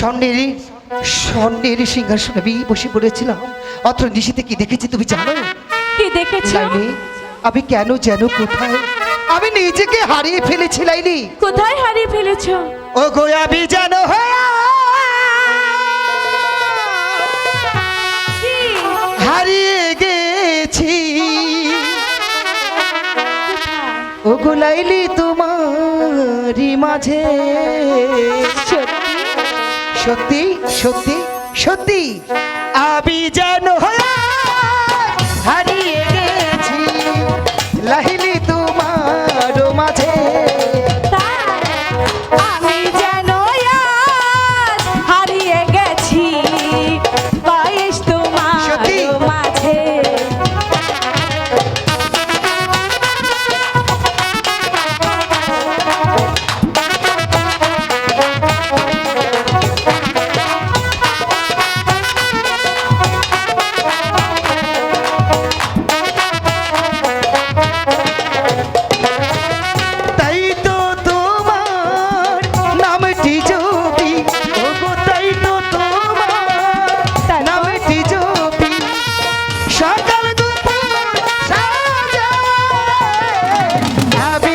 স্বর্ণের স্বর্ণের সিংহাসনে আমি বসে পড়েছিলাম অত্র নিশিতে কি দেখেছি তুমি জানো? কি দেখেছ? আমি কেন যেন কোথায়? আমি নিজেকে হারিয়ে ফেলেছি লাইনি কোথায় হারিয়ে ফেলেছো? ও গো আমি যেন? হারিয়ে গেছি। ও গো লাইলি তোমারই মাঝে। সত্যি? সত্যি? সত্যি? আমি যেন হয়ে happy.